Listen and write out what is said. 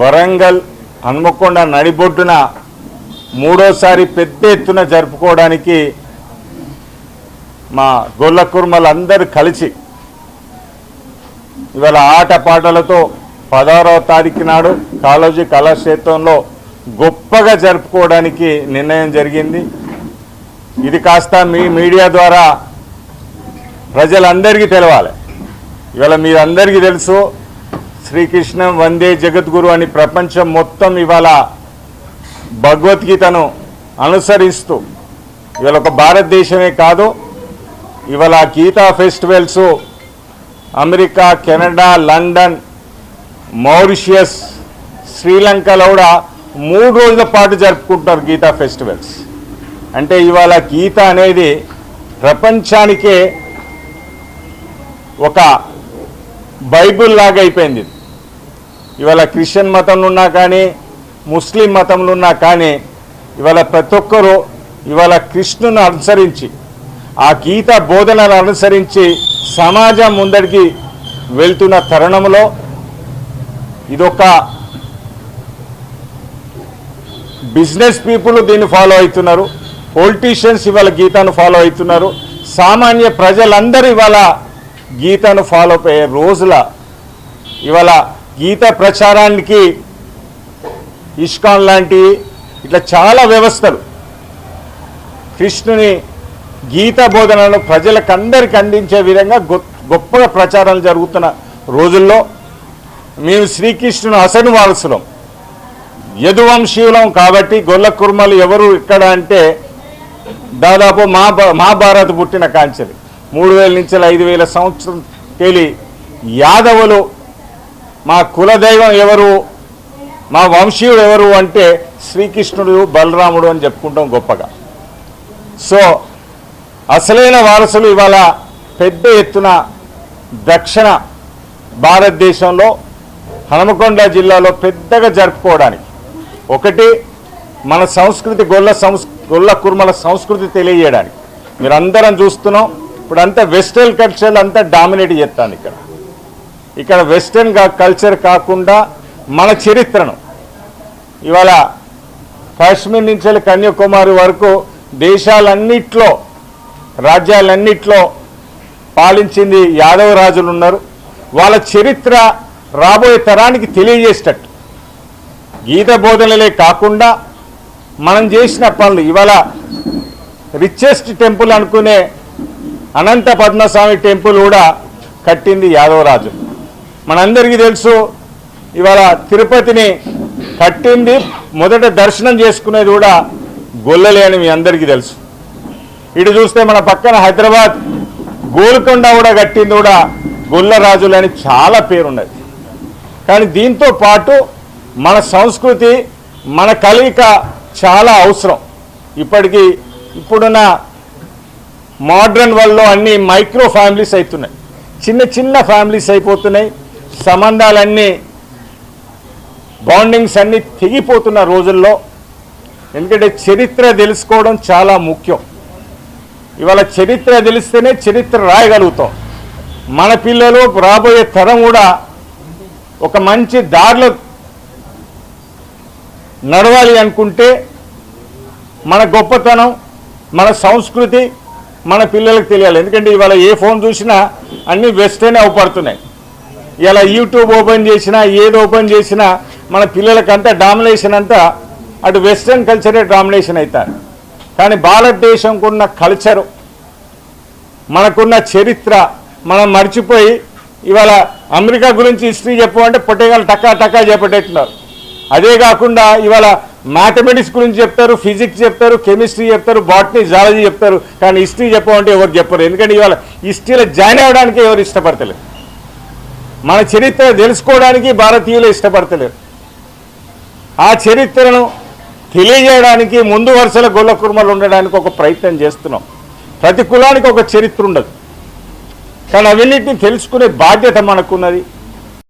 వరంగల్ హన్మకొండ నడిబొడ్డున మూడోసారి పెద్ద ఎత్తున జరుపుకోవడానికి మా గొల్ల కుర్మలు కలిసి ఇవాళ ఆటపాటలతో పదహారవ తారీఖు నాడు కాళోజీ కళాక్షేత్రంలో గొప్పగా జరుపుకోవడానికి నిర్ణయం జరిగింది. ఇది కాస్త మీ మీడియా ద్వారా ప్రజలందరికీ తెలవాలి. ఇవాళ మీరందరికీ తెలుసు శ్రీకృష్ణ వందే జగద్గురు అని ప్రపంచం మొత్తం ఇవాళ భగవద్గీతను అనుసరిస్తూ ఇవాళ ఒక భారతదేశమే కాదు ఇవాళ Gita festivals America Canada London Mauritius శ్రీలంకలో కూడా మూడు రోజుల పాటు జరుపుకుంటున్నారు గీతా ఫెస్టివల్స్. అంటే ఇవాళ గీత అనేది ప్రపంచానికే ఒక బైబుల్ లాగా అయిపోయింది. ఇవాళ క్రిస్టియన్ మతంలో ఉన్నా కానీ ముస్లిం మతంలో ఉన్నా కానీ ఇవాళ ప్రతి ఒక్కరూ ఇవాళ కృష్ణుని అనుసరించి ఆ గీత బోధనలు అనుసరించి సమాజం ముందడికి వెళ్తున్న తరుణంలో ఇదొక బిజినెస్ పీపుల్ దీన్ని ఫాలో అవుతున్నారు. పొలిటీషియన్స్ ఇవాళ గీతాను ఫాలో అవుతున్నారు. సామాన్య ప్రజలందరూ ఇవాళ గీతను ఫాలో అయ్యే రోజుల ఇవాళ గీత ప్రచారానికి ఇష్కాన్ లాంటి ఇట్లా చాలా వ్యవస్థలు. కృష్ణుని గీత బోధనను ప్రజలకు అందించే విధంగా గొప్పగా ప్రచారాలు జరుగుతున్న రోజుల్లో మేము శ్రీకృష్ణుని అసలు వారసులం. యదువంశీయులం కాబట్టి గొల్ల కుర్మలు ఎవరు ఇక్కడ అంటే దాదాపు మా మహాభారత్ పుట్టిన కాంచెలు. మూడు వేల నుంచి ఐదు వేల సంవత్సరం తేలి యాదవులు మా కులదైవం ఎవరు? మా వంశీయుడు ఎవరు అంటే శ్రీకృష్ణుడు బలరాముడు అని చెప్పుకుంటాం గొప్పగా. సో అసలైన వారసులు ఇవాళ పెద్ద ఎత్తున దక్షిణ భారతదేశంలో హనుమకొండ జిల్లాలో పెద్దగా జరుపుకోవడానికి. ఒకటి మన సంస్కృతి గొల్ల సంస్ గొల్ల కుర్మల సంస్కృతి తెలియజేయడానికి. మీరు అందరం చూస్తున్నాం ఇప్పుడు అంతా వెస్ట్రన్ కల్చర్ అంతా డామినేట్ చేస్తాను ఇక్కడ. ఇక్కడ వెస్ట్రన్గా కల్చర్ కాకుండా మన చరిత్రను. ఇవాళ కాశ్మీర్ నుంచి కన్యాకుమారి వరకు దేశాలన్నిట్లో రాజ్యాలన్నిట్లో పాలించింది యాదవ రాజులు ఉన్నారు. వాళ్ళ చరిత్ర రాబోయే తరానికి తెలియజేసేటట్టు. గీత బోధనలే కాకుండా మనం చేసిన పనులు ఇవాళ రిచెస్ట్ టెంపుల్ అనుకునే అనంత పద్మస్వామి టెంపుల్ కూడా కట్టింది యాదవరాజు. మనందరికీ తెలుసు ఇవాళ తిరుపతిని కట్టింది మొదట దర్శనం చేసుకునేది కూడా గొల్లలే అని మీ అందరికీ తెలుసు. ఇటు చూస్తే మన పక్కన హైదరాబాద్ గోల్కొండ కూడా కట్టింది కూడా గొల్లరాజులు అని చాలా పేరున్నది. కానీ దీంతో పాటు మన సంస్కృతి మన కలయిక చాలా అవసరం. ఇప్పటికీ ఇప్పుడున్న మోడ్రన్ వరల్డ్లో అన్ని మైక్రో ఫ్యామిలీస్ అవుతున్నాయి చిన్న చిన్న ఫ్యామిలీస్ అయిపోతున్నాయి. సంబంధాలన్నీ బాండింగ్స్ అన్నీ తెగిపోతున్న రోజుల్లో ఎందుకంటే చరిత్ర తెలుసుకోవడం చాలా ముఖ్యం. ఇవాళ చరిత్ర తెలిస్తేనే చరిత్ర రాయగలుగుతాం. మన పిల్లలు రాబోయే తరం కూడా ఒక మంచి దారిలో నడవాలి అనుకుంటే మన గొప్పతనం మన సంస్కృతి మన పిల్లలకు తెలియాలి. ఎందుకంటే ఇవాళ ఏ ఫోన్ చూసినా అన్నీ వెస్టర్నే అవపడుతున్నాయి. ఇలా యూట్యూబ్ ఓపెన్ చేసినా ఏది ఓపెన్ చేసినా మన పిల్లలకంతా డామినేషన్ అంతా అటు వెస్ట్రన్ కల్చరే డామినేషన్ అవుతారు కానీ భారతదేశంకున్న కల్చరు మనకున్న చరిత్ర మనం మర్చిపోయి ఇవాళ అమెరికా గురించి హిస్టరీ చెప్పమంటే పొట్టేగాలు టకా టకా చెప్పేటట్టున్నారు. అదే కాకుండా ఇవాళ మ్యాథమెటిక్స్ గురించి చెప్తారు ఫిజిక్స్ చెప్తారు కెమిస్ట్రీ చెప్తారు బాటనీ జాలజీ చెప్తారు. కానీ హిస్టరీ చెప్పమంటే ఎవరు చెప్పరు. ఎందుకంటే ఇవాళ హిస్టరీలో జాయిన్ అవ్వడానికి ఎవరు ఇష్టపడతలేదు. మన చరిత్ర తెలుసుకోవడానికి భారతీయులు ఇష్టపడతలేరు. ఆ చరిత్రను తెలియజేయడానికి ముందు వరుసల గొల్ల కుర్మలు ఉండడానికి ఒక ప్రయత్నం చేస్తున్నాం. ప్రతి కులానికి ఒక చరిత్ర ఉండదు. కానీ అవన్నింటినీ తెలుసుకునే బాధ్యత మనకున్నది.